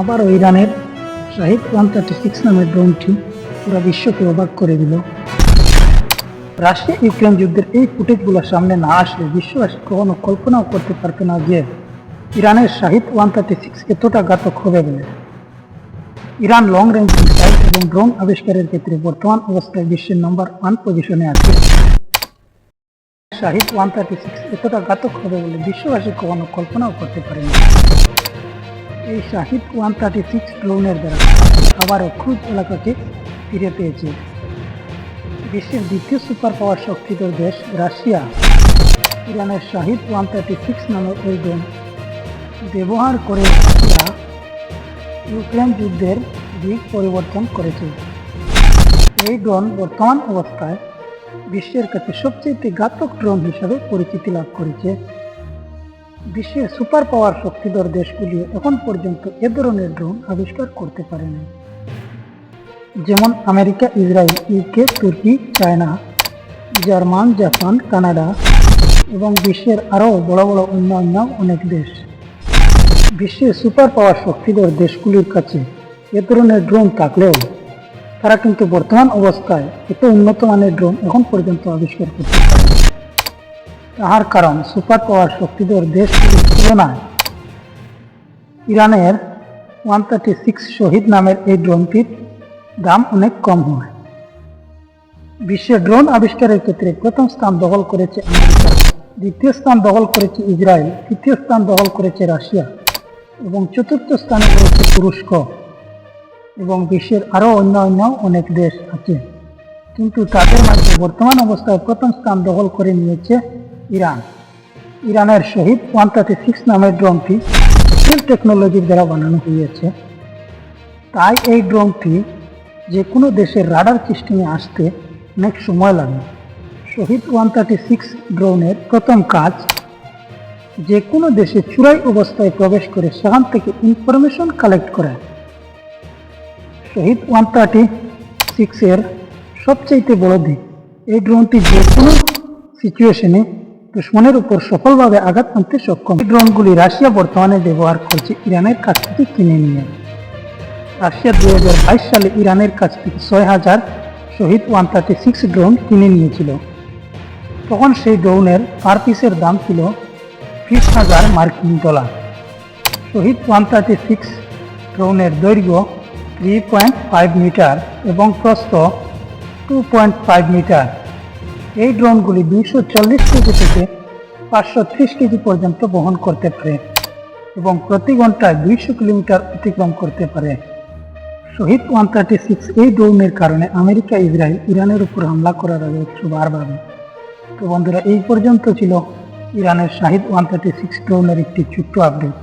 আবারও ইরানের Shahid one thirty six নামের ড্রোনটি পুরো বিশ্বকে অবাক করে দিল। রাশিয়া ইউক্রেন যুদ্ধের এই ফুটেজগুলো সামনে না আসলে বিশ্ববাসী কখনো কল্পনাও করতে পারত না যে ইরানের শাহিদ ওয়ান থার্টি সিক্স এতটা ঘাতক হবে বলে। ইরান লং রেঞ্জ মিসাইল এবং ড্রোন আবিষ্কারের ক্ষেত্রে বর্তমান অবস্থায় বিশ্বের নম্বর ওয়ান পজিশনে আছে। শাহিদ ওয়ান থার্টি সিক্স এতটা ঘাতক হবে বলে বিশ্ববাসী কখনো কল্পনাও করতে পারেনি। এই শাহিদ ওয়ান থার্টি সিক্স ড্রোনের দ্বারা আবারও ক্রুজ এলাকাকে ফিরে পেয়েছে। বিশ্বের দ্বিতীয় সুপার পাওয়ার শক্তিধর দেশ রাশিয়া। ইরানের শাহিদ ওয়ান থার্টি সিক্স নামের এই ড্রোন ব্যবহার করে রাশিয়া ইউক্রেন যুদ্ধের দিক পরিবর্তন করেছে। এই ড্রোন বর্তমান অবস্থায় বিশ্বের কাছে সবচেয়ে ঘাতক ড্রোন হিসাবে পরিচিতি লাভ করেছে। বিশ্বের সুপার পাওয়ার শক্তিধর দেশগুলি এখন পর্যন্ত এ ধরনের ড্রোন আবিষ্কার করতে পারেনি। যেমন আমেরিকা, ইসরায়েল, ইউকে, তুর্কি, চায়না, জার্মান, জাপান, কানাডা এবং বিশ্বের আরও বড় বড় অন্যান্য অনেক দেশ। বিশ্বের সুপার পাওয়ার শক্তিধর দেশগুলির কাছে এ ধরনের ড্রোন থাকলেও তারা কিন্তু বর্তমান অবস্থায় এত উন্নত মানের ড্রোন এখন পর্যন্ত আবিষ্কার করতে পারে তাহার কারণ সুপার পাওয়ার শক্তিধর দেশগুলির তুলনায় ইরানের ওয়ান থার্টি সিক্স শহীদ নামের এই ড্রোনটির দাম অনেক কম হয়। বিশ্বের ড্রোন আবিষ্কারের ক্ষেত্রে প্রথম স্থান দখল করেছে আমেরিকা, দ্বিতীয় স্থান দখল করেছে ইসরায়েল, তৃতীয় স্থান দখল করেছে রাশিয়া এবং চতুর্থ স্থানে রয়েছে তুরস্ক এবং বিশ্বের আরও অন্য অন্য অনেক দেশ আছে। কিন্তু তাদের মাঝে বর্তমান অবস্থায় প্রথম স্থান দখল করে নিয়েছে ইরান। ইরানের শহীদ ওয়ান থার্টি সিক্স নামের ড্রোনটি স্টিল টেকনোলজির দ্বারা বানানো হয়েছে। তাই এই ড্রোনটি যে কোনো দেশের রাডার সিস্টেমে আসতে অনেক সময় লাগে। শহীদ ওয়ান থার্টি সিক্স ড্রোনের প্রথম কাজ যে কোনো দেশে চূড়াই অবস্থায় প্রবেশ করে সেখান থেকে ইনফরমেশন কালেক্ট করা। শহীদ ওয়ান থার্টি সিক্সের সবচাইতে বড় দিক, এই ড্রোনটি যে কোনো সিচুয়েশনে দুশ্মনের উপর সফলভাবে আঘাত আনতে সক্ষম। ড্রোনগুলি রাশিয়া বর্তমানে ব্যবহার করছে ইরানের কাছ থেকে কিনে নিয়ে। রাশিয়া দুই হাজার বাইশ সালে ইরানের কাছ থেকে ছয় হাজার Shahed one thirty six drone কিনে নিয়েছিল। তখন সেই ড্রোনের পার পিসের দাম ছিল বিশ হাজার মার্কিন dollar. Shahed one thirty six ড্রোনের দৈর্ঘ্য থ্রি পয়েন্ট ফাইভ মিটার এবং প্রস্থ টু পয়েন্ট ফাইভ মিটার। এই ড্রোনগুলি দুইশো চল্লিশ কেজি থেকে পাঁচশো ত্রিশ কেজি পর্যন্ত বহন করতে পারে এবং প্রতি ঘন্টায় দুইশো কিলোমিটার অতিক্রম করতে পারে। শহীদ ওয়ান থার্টি সিক্স এই ড্রোনের কারণে আমেরিকা, ইসরায়েল, ইরানের উপর হামলা করার আগে একটু বারবার তো বন্ধুরা, এই পর্যন্ত ছিল ইরানের শাহিদ ওয়ান থার্টি সিক্স ড্রোনের একটি ছোট্ট আপডেট।